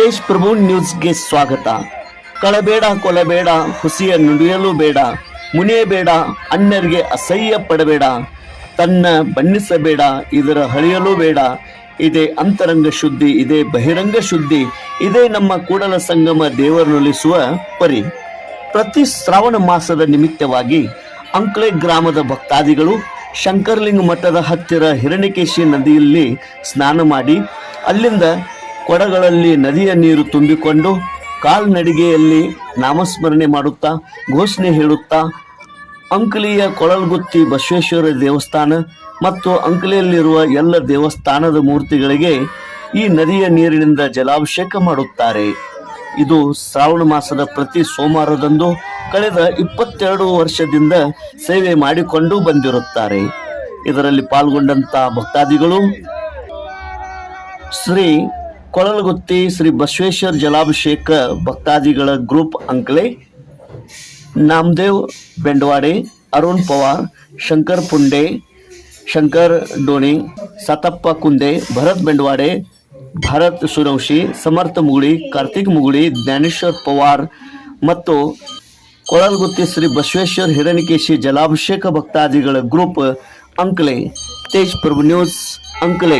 ತೇಜ್ ಪ್ರಭು ನ್ಯೂಸ್ಗೆ ಸ್ವಾಗತ. ಕಳಬೇಡ ಕೊಲಬೇಡ ಹುಸಿಯ ನುಡಿಯಲು ಬೇಡ ಮುನಿಯಬೇಡ ಅನ್ಯರಿಗೆ ಅಸಹ್ಯ ಪಡಬೇಡ, ತನ್ನ ಬಣ್ಣಿಸಬೇಡ, ಇದರ ಹಳಿಯಲು ಬೇಡ. ಇದೇ ಅಂತರಂಗ ಶುದ್ಧಿ, ಇದೇ ಬಹಿರಂಗ ಶುದ್ಧಿ, ಇದೇ ನಮ್ಮ ಕೂಡಲ ಸಂಗಮ ದೇವರನ್ನೊಲಿಸುವ ಪರಿ. ಪ್ರತಿ ಶ್ರಾವಣ ಮಾಸದ ನಿಮಿತ್ತವಾಗಿ ಅಂಕ್ಲೆ ಗ್ರಾಮದ ಭಕ್ತಾದಿಗಳು ಶಂಕರಲಿಂಗ ಮಠದ ಹತ್ತಿರ ಹಿರಣ್ಯಕೇಶಿ ನದಿಯಲ್ಲಿ ಸ್ನಾನ ಮಾಡಿ ಅಲ್ಲಿಂದ ಕೊಡಗಳಲ್ಲಿ ನದಿಯ ನೀರು ತುಂಬಿಕೊಂಡು ಕಾಲ್ನಡಿಗೆಯಲ್ಲಿ ನಾಮಸ್ಮರಣೆ ಮಾಡುತ್ತಾ ಘೋಷಣೆ ಹೇಳುತ್ತಾ ಅಂಕಲಿಯ ಕೊಳಲ್ಗುತ್ತಿ ಬಸವೇಶ್ವರ ದೇವಸ್ಥಾನ ಮತ್ತು ಅಂಕಲಿಯಲ್ಲಿರುವ ಎಲ್ಲ ದೇವಸ್ಥಾನದ ಮೂರ್ತಿಗಳಿಗೆ ಈ ನದಿಯ ನೀರಿನಿಂದ ಜಲಾಭಿಷೇಕ ಮಾಡುತ್ತಾರೆ. ಇದು ಶ್ರಾವಣ ಮಾಸದ ಪ್ರತಿ ಸೋಮವಾರದಂದು ಕಳೆದ ಇಪ್ಪತ್ತೆರಡು ವರ್ಷದಿಂದ ಸೇವೆ ಮಾಡಿಕೊಂಡು ಬಂದಿರುತ್ತಾರೆ. ಇದರಲ್ಲಿ ಪಾಲ್ಗೊಂಡಂತ ಭಕ್ತಾದಿಗಳು ಶ್ರೀ ಕೊಳಲಗುತ್ತಿ ಶ್ರೀ ಬಸವೇಶ್ವರ ಜಲಾಭಿಷೇಕ ಭಕ್ತಾದಿಗಳ ಗ್ರೂಪ್ ಅಂಕಲೆ ನಾಮದೇವ್ ಬೆಂಡವಾಡೆ ಅರುಣ್ ಪವಾರ್ ಶಂಕರ್ ಪುಂಡೆ ಶಂಕರ್ ಡೋಣಿ ಸತಪ್ಪ ಕುಂದೆ ಭರತ್ ಬೆಂಡವಾಡೆ ಭಾರತ್ ಸುರವಂಶಿ ಸಮರ್ಥ ಮುಗುಳಿ ಕಾರ್ತಿಕ್ ಮುಗುಳಿ ಜ್ಞಾನೇಶ್ವರ್ ಪವಾರ್ ಮತ್ತು ಕೊಳಲ್ಗುತ್ತಿ ಶ್ರೀ ಬಸವೇಶ್ವರ ಹಿರಣಿಕೇಶಿ ಜಲಾಭಿಷೇಕ ಭಕ್ತಾದಿಗಳ ಗ್ರೂಪ್ ಅಂಕಲೆ ತೇಜ್ ಪ್ರಭು ನ್ಯೂಸ್ ಅಂಕಲೆ